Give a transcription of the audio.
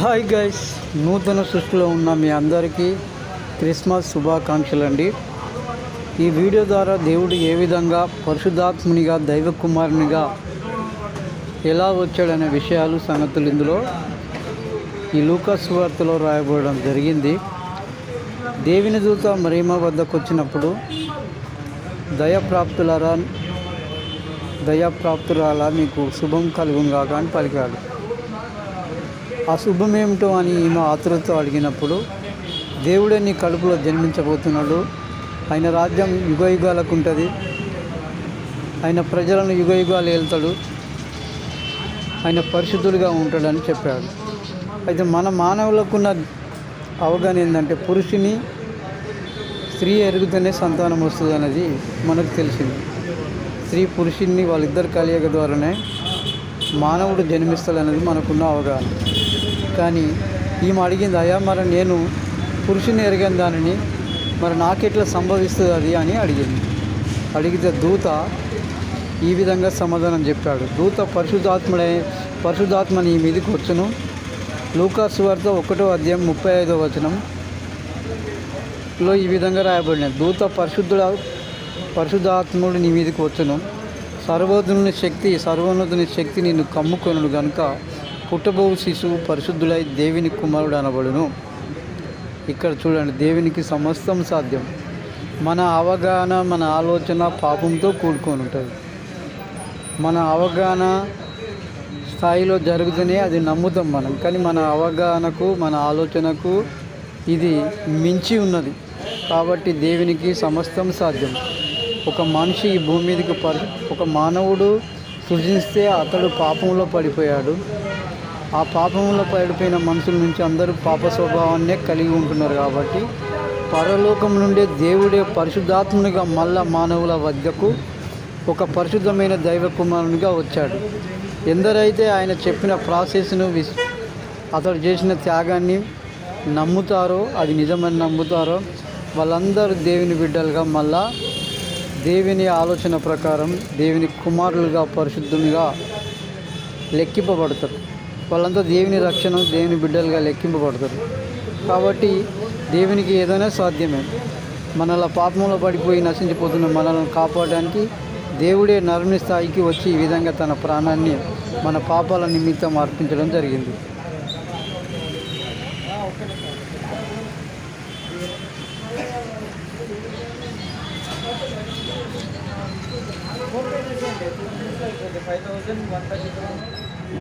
Hi guys నూతన సృష్టిలో ఉన్న మీ అందరికీ క్రిస్మస్ శుభాకాంక్షలు అండి ఈ వీడియో ద్వారా దేవుడు ఏ విధంగా పరిశుద్ధాత్మునిగా దైవ కుమారునిగా ఎలా వచ్చాడనే విషయాలు సంగతులు ఇందులో ఈ లూకస్ వార్తలో రాయబడడం జరిగింది. దేవిని దూత మరీమ వద్దకు వచ్చినప్పుడు దయప్రాప్తులారా దయాప్రాప్తురాలా మీకు శుభం కలుగుంగాక అని పలికాడు. ఆ ఏమిటో అని ఈమె ఆతురతో అడిగినప్పుడు దేవుడే నీ కడుపులో జన్మించబోతున్నాడు? ఆయన రాజ్యం యుగ యుగాలకు ఉంటుంది ఆయన ప్రజలను యుగ యుగాలు వెళ్తాడు ఆయన పరిశుద్ధుడిగా ఉంటాడని చెప్పాడు. అయితే మన మానవులకున్న అవగాహన ఏంటంటే పురుషుని స్త్రీ ఎరుగుతూనే సంతానం వస్తుంది అనేది మనకు తెలిసింది. స్త్రీ పురుషుణ్ణి వాళ్ళిద్దరు కలియక ద్వారానే మానవుడు జన్మిస్తాడు అనేది మనకున్న అవగాహన. కానీ ఈమె అడిగింది అయ్యా మరి నేను పురుషుని ఎరిగిన దానిని మరి నాకెట్లా సంభవిస్తుంది అది? అని అడిగింది. అడిగితే దూత ఈ విధంగా సమాధానం చెప్పాడు. దూత పరిశుద్ధాత్ముడై పరిశుద్ధాత్మ నీ మీదకి వచ్చును. లూకాసు వార్త ఒకటో అధ్యాయం ముప్పై ఐదో వచనం లో ఈ విధంగా రాయబడినది. దూత పరిశుద్ధుడ పరిశుద్ధాత్ముడు నీ మీదకి వచ్చును. సర్వోధుని శక్తి సర్వోన్నతుని శక్తి నిన్ను కమ్ముకొను కనుక పుట్టబో శిశువు పరిశుద్ధులై దేవుని కుమారుడు అనబడును. ఇక్కడ చూడండి దేవునికి సమస్తం సాధ్యం. మన అవగాహన మన ఆలోచన పాపంతో కూడుకొని ఉంటుంది. మన అవగాహన స్థాయిలో జరుగుతూనే అది నమ్ముతాం మనం. కానీ మన అవగాహనకు మన ఆలోచనకు ఇది మించి ఉన్నది. కాబట్టి దేవునికి సమస్తం సాధ్యం. ఒక మనిషి ఈ భూమి మీదకి పరి ఒక మానవుడు సృజిస్తే అతడు పాపంలో పడిపోయాడు. ఆ పాపంలో పడిపోయిన మనుషుల నుంచి అందరూ పాప స్వభావాన్నే కలిగి ఉంటున్నారు కాబట్టి పరలోకం నుండే దేవుడే పరిశుద్ధాత్మునిగా మళ్ళా మానవుల వద్దకు ఒక పరిశుద్ధమైన దైవ కుమారునిగా వచ్చాడు. ఎందరైతే ఆయన చెప్పిన ప్రాసెస్ను విస్ అతడు చేసిన త్యాగాన్ని నమ్ముతారో అది నిజమని నమ్ముతారో వాళ్ళందరూ దేవుని బిడ్డలుగా మళ్ళా దేవుని ఆలోచన ప్రకారం దేవుని కుమారులుగా పరిశుద్ధునిగా లెక్కింపబడతారు. వాళ్ళంతా దేవుని రక్షణ దేవుని బిడ్డలుగా లెక్కింపబడతారు. కాబట్టి దేవునికి ఏదైనా సాధ్యమే. మనల పాపంలో పడిపోయి నశించిపోతున్న మనల్ని కాపాడడానికి దేవుడే నరుని స్థాయికి వచ్చి ఈ విధంగా తన ప్రాణాన్ని మన పాపాల నిమిత్తం అర్పించడం జరిగింది. Five thousand one thirty